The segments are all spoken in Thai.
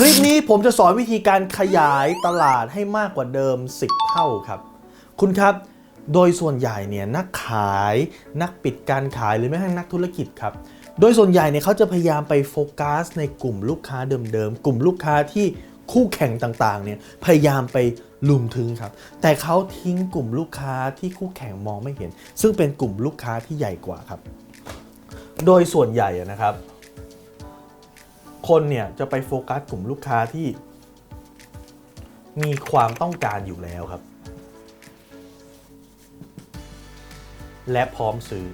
คลิปนี้ผมจะสอนวิธีการขยายตลาดให้มากกว่าเดิม 10 เท่าครับ คุณครับ โดยส่วนใหญ่เนี่ยนักขายนักปิดการขายหรือแม้กระทั่งนักธุรกิจครับ โดยส่วนใหญ่เนี่ยเขาจะพยายามไปโฟกัสในกลุ่มลูกค้าเดิมๆ กลุ่มลูกค้าที่คู่แข่งต่างๆ เนี่ยพยายามไปลุมถึงครับ แต่เขาทิ้งกลุ่มลูกค้าที่คู่แข่งมองไม่เห็น ซึ่งเป็นกลุ่มลูกค้าที่ใหญ่กว่าครับ โดยส่วนใหญ่นะครับ คนเนี่ยจะไปโฟกัสกลุ่มลูกค้าที่ มีความต้องการอยู่แล้วครับ และพร้อมซื้อ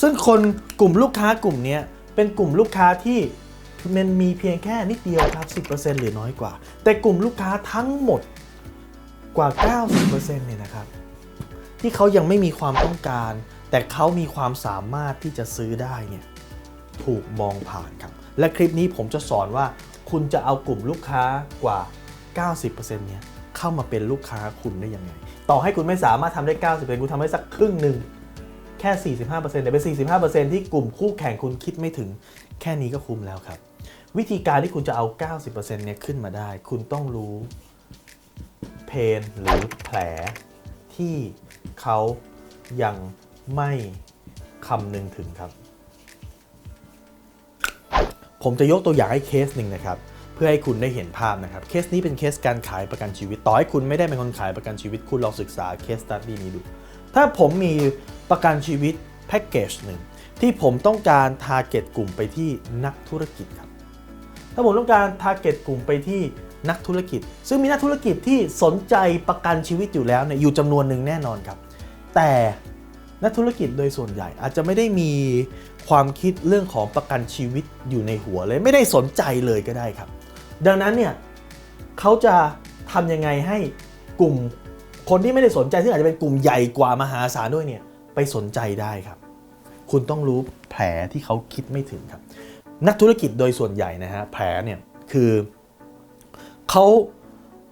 ซึ่งคนกลุ่มลูกค้ากลุ่มนี้เป็นกลุ่มลูกค้าที่มันมีเพียงแค่นิดเดียวครับ 10%หรือน้อยกว่า แต่กลุ่มลูกค้าทั้งหมดกว่า 90%เนี่ยนะครับ ที่เขายังไม่มีความต้องการ แต่เขามีความสามารถที่จะซื้อได้เนี่ยถูกมองผ่านครับ และคลิปนี้ผมจะสอนว่า คุณจะเอากลุ่มลูกค้ากว่า 90%เนี่ยเข้ามาเป็นลูกค้าคุณได้ยังไง ต่อให้คุณไม่สามารถทำได้ 90%คุณทำได้สักครึ่งหนึ่งแค่ 45%แต่เป็น 45%ที่กลุ่มคู่แข่งคุณคิดไม่ถึง แค่นี้ก็คุ้มแล้วครับ วิธีการที่คุณจะเอา 90%เนี่ยขึ้นมาได้ คุณต้องรู้เพนหรือแผลที่เขายัง ไม่คำนึงถึงครับ ผมจะยกตัวอย่างให้เคสหนึ่งนะครับ เพื่อให้คุณได้เห็นภาพนะครับ เคสนี้เป็นเคสการขายประกันชีวิต ต่อให้คุณไม่ได้เป็นคนขายประกันชีวิต คุณลองศึกษาเคสตัดดี้นี้ดู ถ้าผมมีประกันชีวิตแพ็กเกจหนึ่งที่ผมต้องการทาร์เก็ตกลุ่มไปที่นักธุรกิจครับ ถ้าผมต้องการทาร์เก็ตกลุ่มไปที่นักธุรกิจ ซึ่งมีนักธุรกิจที่สนใจประกันชีวิตอยู่แล้วเนี่ยอยู่จำนวนหนึ่งแน่นอนครับ แต่ นักธุรกิจโดยส่วนใหญ่อาจจะไม่ได้มีความคิดเรื่องของประกันชีวิตอยู่ในหัวเลย ไม่ได้สนใจเลยก็ได้ครับ ดังนั้นเนี่ยเขาจะทำยังไงให้กลุ่มคนที่ไม่ได้สนใจซึ่งอาจจะเป็นกลุ่มใหญ่กว่ามหาศาลด้วยเนี่ยไปสนใจได้ครับ คุณต้องรู้แผลที่เขาคิดไม่ถึงครับ นักธุรกิจโดยส่วนใหญ่นะฮะแผลเนี่ยคือเขา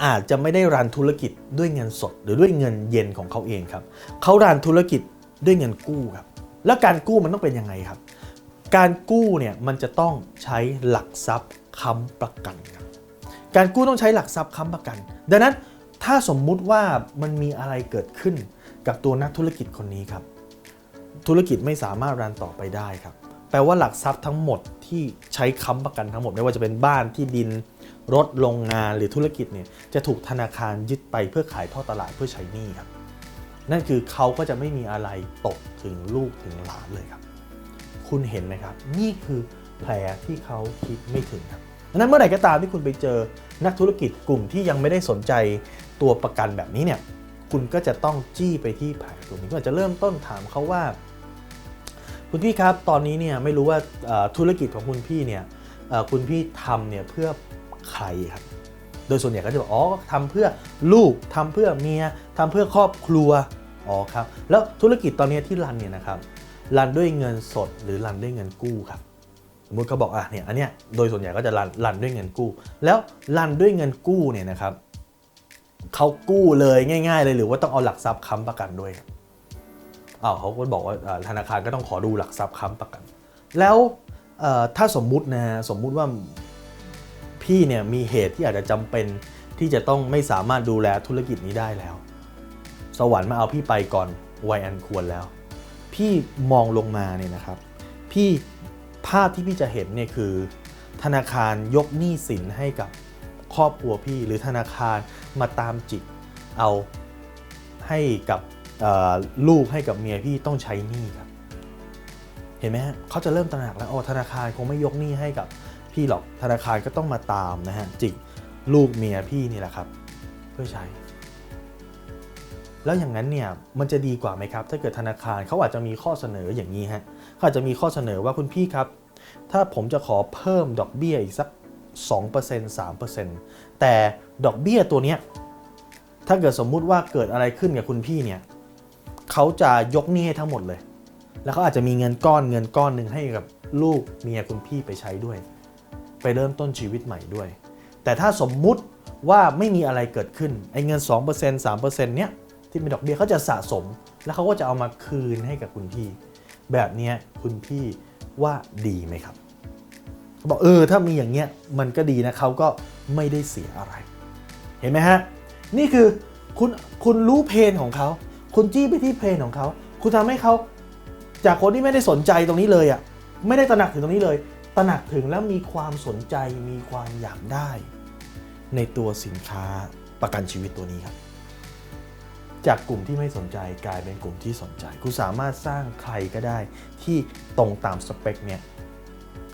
อาจจะไม่ได้รันธุรกิจด้วยเงินสด หรือด้วยเงินเย็นของเขาเองครับเขารันธุรกิจ ด้วยเงินกู้ครับ แล้วการกู้มันต้องเป็นยังไงครับ การกู้เนี่ยมันจะต้องใช้หลักทรัพย์ค้ำประกันครับการกู้ต้องใช้หลักทรัพย์ค้ำประกัน ดังนั้นถ้าสมมุติว่ามันมีอะไรเกิดขึ้นกับตัวนักธุรกิจคนนี้ครับ ธุรกิจไม่สามารถรันต่อไปได้ครับ แปลว่าหลักทรัพย์ทั้งหมดที่ใช้ค้ำประกันทั้งหมดไม่ว่าจะเป็นบ้านที่ดินรถโรงงานหรือธุรกิจเนี่ยจะถูกธนาคารยึดไปเพื่อขายท่อตลาดเพื่อใช้หนี้ครับ นั่นคือเขาก็จะไม่มีอะไรตกถึงลูกถึงหลานเลยครับ คุณเห็นไหมครับ นี่คือแผลที่เขาคิดไม่ถึงครับดังนั้นเมื่อไหร่ก็ตามที่คุณไปเจอนักธุรกิจกลุ่มที่ยังไม่ได้สนใจตัวประกันแบบนี้เนี่ยคุณก็จะต้องจี้ไปที่แผลตรงนี้ก็อาจจะเริ่มต้นถามเขาว่า คุณพี่ครับตอนนี้เนี่ยไม่รู้ว่าธุรกิจของคุณพี่เนี่ยคุณพี่ทำเนี่ยเพื่อใครครับโดยส่วนใหญ่ก็จะบอกอ๋อทำเพื่อลูกทำเพื่อเมียทำเพื่อครอบครัว อ๋อครับ แล้วธุรกิจตอนนี้ที่รันเนี่ยนะครับรันด้วยเงินสดหรือรันด้วยเงินกู้ครับสมมติเขาบอกอะเนี่ยอันเนี้ยโดยส่วนใหญ่ก็จะรันรันด้วยเงินกู้ แล้วรันด้วยเงินกู้เนี่ยนะครับเขากู้เลยง่าย ๆ เลยหรือว่าต้องเอาหลักทรัพย์ค้ำประกันด้วยอ้าวเขาก็บอกว่าธนาคารก็ต้องขอดูหลักทรัพย์ค้ำประกัน แล้วถ้าสมมุตินะสมมุติว่าพี่เนี่ยมีเหตุที่อาจจะจำเป็นที่จะต้องไม่สามารถดูแลธุรกิจนี้ได้แล้ว สวรรค์มาเอาพี่ไปก่อนวัยอันควรแล้ว พี่มองลงมาเนี่ยนะครับ พี่ภาพที่พี่จะเห็นเนี่ยคือ ธนาคารยกหนี้สินให้กับครอบครัวพี่ หรือธนาคารมาตามจิกเอาให้กับลูกให้กับเมียพี่ต้องใช้หนี้ครับ เห็นไหมฮะเขาจะเริ่มตระหนักแล้วโอ้ธนาคารคงไม่ยกหนี้ให้กับพี่หรอกธนาคารก็ต้องมาตามนะฮะจิกลูกเมียพี่นี่แหละครับ เพื่อใช้ แล้วอย่างนั้นเนี่ยมันจะดีกว่าไหมครับ ถ้าเกิดธนาคารเขาอาจจะมีข้อเสนออย่างนี้ฮะเขาอาจจะมีข้อเสนอว่าคุณพี่ครับ ถ้าผมจะขอเพิ่มดอกเบี้ยอีกสัก 2% 3%แต่ดอกเบี้ยตัวเนี้ยถ้าเกิดสมมุติว่าเกิดอะไรขึ้นกับคุณพี่เนี่ยเขาจะยกหนี้ให้ทั้งหมดเลย แล้วเขาอาจจะมีเงินก้อนเงินก้อนหนึ่งให้กับลูกเมียคุณพี่ไปใช้ด้วย ไปเริ่มต้นชีวิตใหม่ด้วย แต่ถ้าสมมุติว่าไม่มีอะไรเกิดขึ้นไอ้เงิน 2% 3%เนี้ย ที่เป็นดอกเบี้ยเขาจะสะสม แล้วเขาก็จะเอามาคืนให้กับคุณพี่ แบบนี้คุณพี่ว่าดีไหมครับบอกเออถ้ามีอย่างเงี้ยมันก็ดีนะเขาก็ไม่ได้เสียอะไร เห็นไหมฮะนี่คือคุณคุณรู้เพนของเขา คุณจี้ไปที่เพนของเขา คุณทำให้เขาจากคนที่ไม่ได้สนใจตรงนี้เลยอะ่ะไม่ได้ตระหนักถึงตรงนี้เลย ตระหนักถึงแล้วมีความสนใจมีความอยากได้ ในตัวสินค้าประกันชีวิตตัวนี้ครับ จากกลุ่มที่ไม่สนใจกลายเป็นกลุ่มที่สนใจ คุณสามารถสร้างใครก็ได้ที่ตรงตามสเปคเนี่ย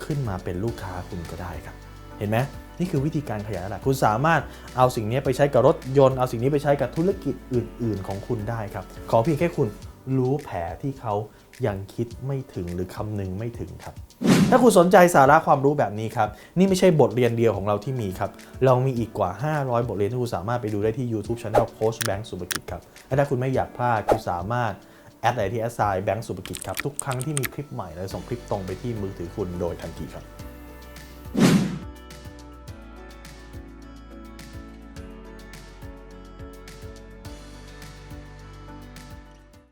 ขึ้นมาเป็นลูกค้าคุณก็ได้ครับ เห็นไหมนี่คือวิธีการขยายตลาดคุณสามารถเอาสิ่งนี้ไปใช้กับรถยนต์ เอาสิ่งนี้ไปใช้กับธุรกิจอื่น ๆ ของคุณได้ครับ ขอเพียงแค่คุณ รู้แผลที่เขายังคิดไม่ถึงหรือคำนึงไม่ถึงครับ ถ้าคุณสนใจสาระความรู้แบบนี้ครับ นี่ไม่ใช่บทเรียนเดียวของเราที่มีครับ เรามีอีกกว่า 500 บทเรียนที่คุณสามารถไปดูได้ที่ YouTube Channel โค้ชแบงค์สุภกิจครับและถ้าคุณไม่อยากพลาดคุณสามารถแอดไลน์ที่แอดไซน์แบงค์สุภกิจครับ ทุกครั้งที่มีคลิปใหม่เราจะส่งคลิปตรงไปที่มือถือคุณโดยทันทีครับ